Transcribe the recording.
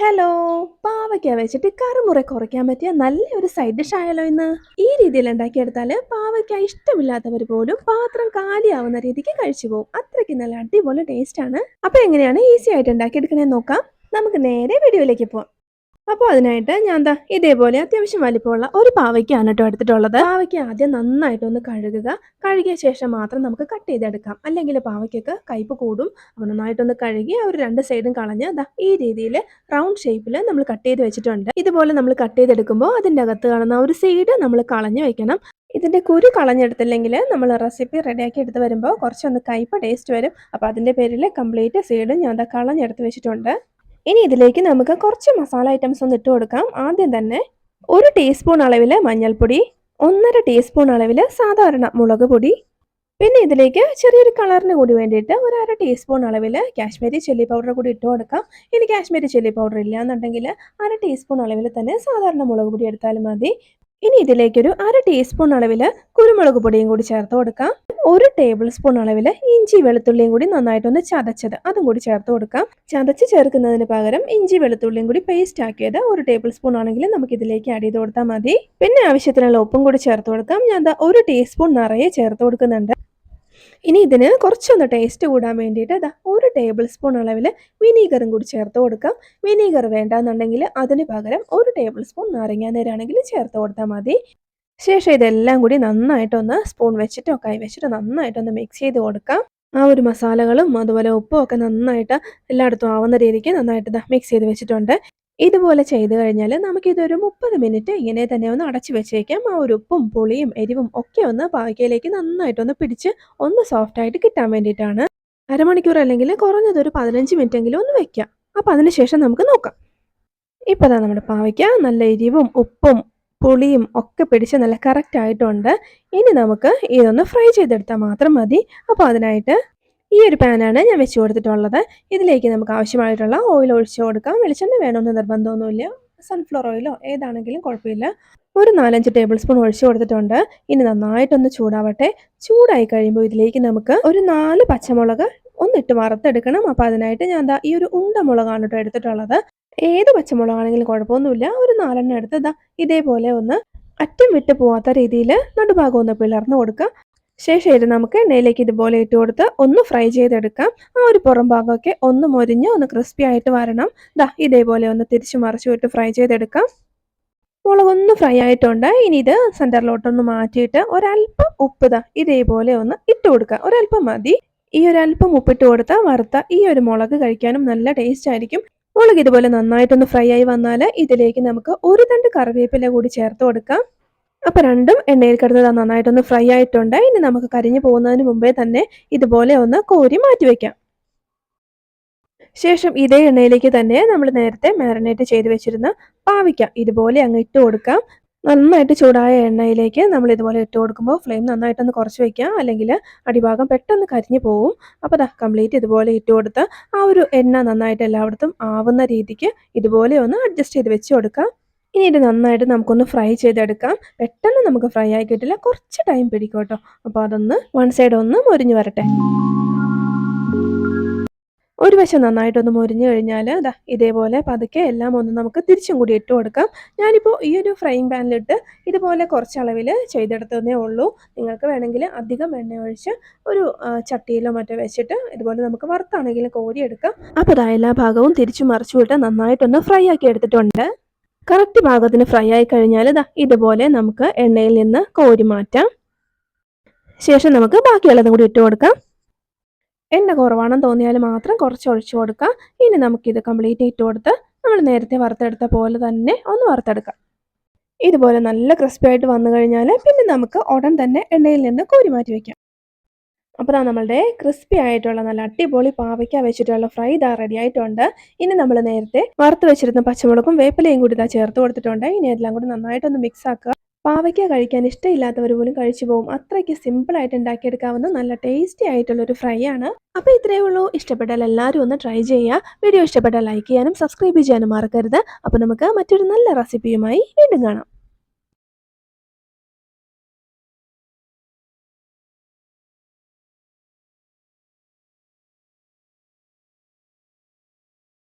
Hello പാവയ്ക്ക വെച്ചിട്ട് കറുമുറ കുറയ്ക്കാൻ പറ്റിയ നല്ലൊരു സൈഡ് ഡിഷ് ആയാലോ ഇന്ന്. ഈ രീതിയിൽ ഉണ്ടാക്കിയെടുത്താൽ പാവയ്ക്ക ഇഷ്ടമില്ലാത്തവർ പോലും പാത്രം കാലിയാവുന്ന രീതിക്ക് കഴിച്ചു പോകും. അത്രയ്ക്ക് നല്ല അടിപൊളി ടേസ്റ്റ് ആണ്. അപ്പൊ എങ്ങനെയാണ് ഈസി ആയിട്ട് ഉണ്ടാക്കിയെടുക്കണേന്ന് നോക്കാം. നമുക്ക് നേരെ വീഡിയോയിലേക്ക് പോവാം. അപ്പോൾ അതിനായിട്ട് ഞാൻ എന്താ ഇതേപോലെ അത്യാവശ്യം വലിപ്പമുള്ള ഒരു പാവയ്ക്കാണ് കേട്ടോ എടുത്തിട്ടുള്ളത്. പാവയ്ക്ക് ആദ്യം നന്നായിട്ടൊന്ന് കഴുകുക. കഴുകിയ ശേഷം മാത്രം നമുക്ക് കട്ട് ചെയ്തെടുക്കാം. അല്ലെങ്കിൽ പാവയ്ക്കൊക്കെ കയ്പ് കൂടും. അപ്പോൾ നന്നായിട്ടൊന്ന് കഴുകി ഒരു രണ്ട് സൈഡും കളഞ്ഞ് ദാ ഈ രീതിയിൽ റൗണ്ട് ഷേപ്പിൽ നമ്മൾ കട്ട് ചെയ്ത് വെച്ചിട്ടുണ്ട്. ഇതുപോലെ നമ്മൾ കട്ട് ചെയ്തെടുക്കുമ്പോൾ അതിന്റെ അകത്ത് കാണുന്ന ഒരു സൈഡ് നമ്മൾ കളഞ്ഞു വെക്കണം. ഇതിന്റെ കുരു കളഞ്ഞെടുത്തില്ലെങ്കിൽ നമ്മൾ റെസിപ്പി റെഡിയാക്കി എടുത്ത് വരുമ്പോൾ കുറച്ചൊന്ന് കയ്പ് ടേസ്റ്റ് വരും. അപ്പോൾ അതിന്റെ പേരിൽ കംപ്ലീറ്റ് സൈഡ് ഞാൻ ദാ കളഞ്ഞെടുത്ത് വെച്ചിട്ടുണ്ട്. ഇനി ഇതിലേക്ക് നമുക്ക് കുറച്ച് മസാല ഐറ്റംസ് ഒന്ന് ഇട്ട് കൊടുക്കാം. ആദ്യം തന്നെ ഒരു ടീസ്പൂൺ അളവിൽ മഞ്ഞൾപ്പൊടി ഒന്നര ടീസ്പൂൺ അളവിൽ സാധാരണ മുളക് പൊടി പിന്നെ ഇതിലേക്ക് ചെറിയൊരു കളറിന് കൂടി വേണ്ടിയിട്ട് ഒരു അര ടീസ്പൂൺ അളവിൽ കാശ്മീരി ചില്ലി പൗഡർ കൂടി ഇട്ട് കൊടുക്കാം. ഇനി കാശ്മീരി ചില്ലി പൗഡർ ഇല്ല എന്നുണ്ടെങ്കിൽ അര ടീസ്പൂൺ അളവിൽ തന്നെ സാധാരണ മുളക് പൊടി എടുത്താലും മതി. ഇനി ഇതിലേക്കൊരു അര ടീസ്പൂൺ അളവിൽ കുരുമുളക് പൊടിയും കൂടി ചേർത്ത് കൊടുക്കാം. ഒരു ടേബിൾ സ്പൂൺ അളവിൽ ഇഞ്ചി വെളുത്തുള്ളിയും കൂടി നന്നായിട്ടൊന്ന് ചതച്ചത് അതും കൂടി ചേർത്ത് കൊടുക്കാം. ചതച്ച് ചേർക്കുന്നതിന് പകരം ഇഞ്ചി വെളുത്തുള്ളിയും കൂടി പേസ്റ്റ് ആക്കിയത് ഒരു ടേബിൾ സ്പൂൺ ആണെങ്കിൽ നമുക്ക് ഇതിലേക്ക് ആഡ് ചെയ്ത് കൊടുത്താൽ മതി. പിന്നെ ആവശ്യത്തിനുള്ള ഉപ്പും കൂടി ചേർത്ത് കൊടുക്കാം. ഞാൻ ഒരു ടീസ്പൂൺ നിറയെ ചേർത്ത് കൊടുക്കുന്നുണ്ട്. ഇനി ഇതിന് കുറച്ചൊന്ന് ടേസ്റ്റ് കൂടാൻ വേണ്ടിയിട്ട് അതാ ഒരു ടേബിൾ സ്പൂൺ അളവിൽ വിനീഗറും കൂടി ചേർത്ത് കൊടുക്കാം. വിനീഗർ വേണ്ടാന്നുണ്ടെങ്കിൽ അതിന് പകരം ഒരു ടേബിൾ സ്പൂൺ നാരങ്ങ നേരാണെങ്കിൽ ചേർത്ത് കൊടുത്താൽ മതി. ശേഷം ഇതെല്ലാം കൂടി നന്നായിട്ടൊന്ന് സ്പൂൺ വെച്ചിട്ടോ കൈ വെച്ചിട്ടോ നന്നായിട്ടൊന്ന് മിക്സ് ചെയ്ത് കൊടുക്കാം. ആ ഒരു മസാലകളും അതുപോലെ ഉപ്പും ഒക്കെ നന്നായിട്ട് എല്ലായിടത്തും ആവുന്ന രീതിക്ക് നന്നായിട്ട് മിക്സ് ചെയ്ത് വെച്ചിട്ടുണ്ട്. ഇതുപോലെ ചെയ്തു കഴിഞ്ഞാൽ നമുക്കിതൊരു മുപ്പത് മിനിറ്റ് ഇങ്ങനെ തന്നെ ഒന്ന് അടച്ചു വെച്ചേക്കാം. ആ ഒരു ഉപ്പും പുളിയും എരിവും ഒക്കെ ഒന്ന് പാകയിലേക്ക് നന്നായിട്ടൊന്ന് പിടിച്ച് ഒന്ന് സോഫ്റ്റ് ആയിട്ട് കിട്ടാൻ വേണ്ടിയിട്ടാണ്. അരമണിക്കൂർ അല്ലെങ്കിൽ കുറഞ്ഞതൊരു പതിനഞ്ച് മിനിറ്റ് എങ്കിലും ഒന്ന് വെക്കാം. അപ്പോൾ അതിനുശേഷം നമുക്ക് നോക്കാം. ഇപ്പോൾ നമ്മുടെ പാവയ്ക്ക നല്ല എരിവും ഉപ്പും പുളിയും ഒക്കെ പിടിച്ച് നല്ല കറക്റ്റ് ആയിട്ടുണ്ട്. ഇനി നമുക്ക് ഇതൊന്ന് ഫ്രൈ ചെയ്തെടുത്താൽ മാത്രം മതി. അപ്പോൾ അതിനായിട്ട് ഈ ഒരു പാനാണ് ഞാൻ വെച്ച് കൊടുത്തിട്ടുള്ളത്. ഇതിലേക്ക് നമുക്ക് ആവശ്യമായിട്ടുള്ള ഓയിൽ ഒഴിച്ച് കൊടുക്കാം. വെളിച്ചെണ്ണ വേണമെന്ന് നിർബന്ധമൊന്നുമില്ല. സൺഫ്ലവർ ഓയിലോ ഏതാണെങ്കിലും കുഴപ്പമില്ല. ഒരു നാലഞ്ച് ടേബിൾ സ്പൂൺ ഒഴിച്ചു കൊടുത്തിട്ടുണ്ട്. ഇനി നന്നായിട്ടൊന്ന് ചൂടാവട്ടെ. ചൂടായി കഴിയുമ്പോൾ ഇതിലേക്ക് നമുക്ക് ഒരു നാല് പച്ചമുളക് ഒന്നിട്ട് വറുത്തെടുക്കണം. അപ്പോൾ അതിനായിട്ട് ഞാൻ എന്താ ഈ ഒരു ഉണ്ട മുളകാണ് കേട്ടോ എടുത്തിട്ടുള്ളത്. ഏത് പച്ചമുളകാണെങ്കിലും കുഴപ്പമൊന്നുമില്ല. ഒരു നാലെണ്ണം എടുത്ത് ഇതേപോലെ ഒന്ന് അറ്റം വിട്ട് പോവാത്ത രീതിയിൽ നടുഭാഗം ഒന്ന് പിളർന്നു കൊടുക്കുക. ശേഷം നമുക്ക് എണ്ണയിലേക്ക് ഇതുപോലെ ഇട്ട് കൊടുത്ത് ഒന്ന് ഫ്രൈ ചെയ്തെടുക്കാം. ആ ഒരു പുറം ഭാഗമൊക്കെ ഒന്ന് മൊരിഞ്ഞ് ഒന്ന് ക്രിസ്പി ആയിട്ട് വരണം. ദാ ഇതേപോലെ ഒന്ന് തിരിച്ചു മറിച്ചു വിട്ട് ഫ്രൈ ചെയ്തെടുക്കാം. മുളകൊന്ന് ഫ്രൈ ആയിട്ടുണ്ട്. ഇനി ഇത് സെന്ററിലോട്ടൊന്ന് മാറ്റിയിട്ട് ഒരല്പം ഉപ്പ് ദാ ഇതേപോലെ ഒന്ന് ഇട്ട് കൊടുക്കുക. ഒരല്പം മതി. ഈ ഒരല്പം ഉപ്പിട്ട് കൊടുത്താൽ വറുത്ത ഈ ഒരു മുളക് കഴിക്കാനും നല്ല ടേസ്റ്റ് ആയിരിക്കും. മുളക് ഇതുപോലെ നന്നായിട്ടൊന്ന് ഫ്രൈ ആയി വന്നാൽ ഇതിലേക്ക് നമുക്ക് ഒരു തണ്ട് കറിവേപ്പില കൂടി ചേർത്ത് കൊടുക്കാം. അപ്പോൾ രണ്ടും എണ്ണയിൽ കിടന്നത് നന്നായിട്ടൊന്ന് ഫ്രൈ ആയിട്ടുണ്ട്. ഇനി നമുക്ക് കരിഞ്ഞു പോകുന്നതിന് മുമ്പേ തന്നെ ഇതുപോലെ ഒന്ന് കോരി മാറ്റി വെക്കാം. ശേഷം ഇതേ എണ്ണയിലേക്ക് തന്നെ നമ്മൾ നേരത്തെ മാരിനേറ്റ് ചെയ്ത് വെച്ചിരുന്ന പാവിക്ക ഇതുപോലെ അങ്ങ് ഇട്ട് കൊടുക്കാം. നന്നായിട്ട് ചൂടായ എണ്ണയിലേക്ക് നമ്മൾ ഇതുപോലെ ഇട്ട് കൊടുക്കുമ്പോൾ ഫ്ലെയിം നന്നായിട്ടൊന്ന് കുറച്ച് വെക്കാം അല്ലെങ്കിൽ അടിഭാഗം പെട്ടെന്ന് കരിഞ്ഞു പോവും. അപ്പോൾ ദാ കംപ്ലീറ്റ് ഇതുപോലെ ഇട്ട് കൊടുത്ത് ആ ഒരു എണ്ണ നന്നായിട്ട് എല്ലായിടത്തും ആവുന്ന രീതിക്ക് ഇതുപോലെ ഒന്ന് അഡ്ജസ്റ്റ് ചെയ്ത് വെച്ച് കൊടുക്കാം. ഇനി ഇത് നന്നായിട്ട് നമുക്കൊന്ന് ഫ്രൈ ചെയ്തെടുക്കാം. പെട്ടെന്ന് നമുക്ക് ഫ്രൈ ആയി കിട്ടില്ല. കുറച്ച് ടൈം പിടിക്കും കേട്ടോ. അപ്പോൾ അതൊന്ന് വൺ സൈഡ് ഒന്ന് മുരിഞ്ഞ് വരട്ടെ. ഒരു വശം നന്നായിട്ടൊന്ന് മൊരിഞ്ഞു കഴിഞ്ഞാൽ അതാ ഇതേപോലെ പതുക്കെ എല്ലാം ഒന്ന് നമുക്ക് തിരിച്ചും കൂടി ഇട്ട് കൊടുക്കാം. ഞാനിപ്പോൾ ഈ ഒരു ഫ്രൈങ് പാനിലിട്ട് ഇതുപോലെ കുറച്ച് അളവിൽ ചെയ്തെടുത്തതേ ഉള്ളൂ. നിങ്ങൾക്ക് വേണമെങ്കിൽ അധികം എണ്ണ ഒഴിച്ച് ഒരു ചട്ടിയിലോ മറ്റോ വെച്ചിട്ട് ഇതുപോലെ നമുക്ക് വറുത്താണെങ്കിലും കോരിയെടുക്കാം. അപ്പോൾ അതാ എല്ലാ ഭാഗവും തിരിച്ചു മറിച്ചു വിട്ട് നന്നായിട്ടൊന്ന് ഫ്രൈ ആക്കി എടുത്തിട്ടുണ്ട്. കറക്റ്റ് പാകത്തിന് ഫ്രൈ ആയി കഴിഞ്ഞാൽ ഇതാ ഇതുപോലെ നമുക്ക് എണ്ണയിൽ നിന്ന് കോരി മാറ്റാം. ശേഷം നമുക്ക് ബാക്കിയുള്ളതും കൂടി ഇട്ട് കൊടുക്കാം. എണ്ണ കുറവാണെന്ന് തോന്നിയാൽ മാത്രം കുറച്ച് ഒഴിച്ചു കൊടുക്കാം. ഇനി നമുക്കിത് കംപ്ലീറ്റ് ഇട്ട് കൊടുത്ത് നമ്മൾ നേരത്തെ വറുത്തെടുത്ത പോലെ തന്നെ ഒന്ന് വറുത്തെടുക്കാം. ഇതുപോലെ നല്ല ക്രിസ്പി ആയിട്ട് വന്നു കഴിഞ്ഞാൽ പിന്നെ നമുക്ക് ഉടൻ തന്നെ എണ്ണയിൽ നിന്ന് കോരി മാറ്റി വയ്ക്കാം അപ്പോൾ നമ്മളുടെ ക്രിസ്പി ആയിട്ടുള്ള നല്ല അടിപൊളി പാവയ്ക്ക വെച്ചിട്ടുള്ള ഫ്രൈ ഇതാ റെഡി ആയിട്ടുണ്ട്. ഇനി നമ്മൾ നേരത്തെ വറുത്ത് വെച്ചിരുന്ന പച്ചമുളകും വേപ്പിലയും കൂടി ഇതാ ചേർത്ത് കൊടുത്തിട്ടുണ്ട്. ഇനി എല്ലാം കൂടി നന്നായിട്ടൊന്ന് മിക്സ് ആക്കുക. പാവയ്ക്ക കഴിക്കാൻ ഇഷ്ടമില്ലാത്തവർ പോലും കഴിച്ചു പോകും. അത്രയ്ക്ക് സിമ്പിൾ ആയിട്ട് ഉണ്ടാക്കിയെടുക്കാവുന്ന നല്ല ടേസ്റ്റി ആയിട്ടുള്ള ഒരു ഫ്രൈ ആണ്. അപ്പോൾ ഇത്രയേ ഉള്ളൂ. ഇഷ്ടപ്പെട്ടാൽ എല്ലാവരും ഒന്ന് ട്രൈ ചെയ്യുക. വീഡിയോ ഇഷ്ടപ്പെട്ടാൽ ലൈക്ക് ചെയ്യാനും സബ്സ്ക്രൈബ് ചെയ്യാനും മറക്കരുത്. അപ്പോൾ നമുക്ക് മറ്റൊരു നല്ല റെസിപ്പിയുമായി വീണ്ടും കാണാം.